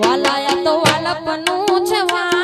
વાલાયા તો વાલપનું છે વાણ.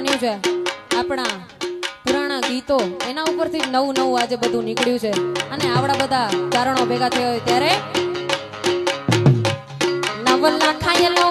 બન્યું છે. આપણા પુરાણા ગીતો એના ઉપરથી નવું નવું આજે બધું નીકળ્યું છે. અને આવડા બધા કારણો ભેગા થયા હોય ત્યારે નવલના ખાયેલો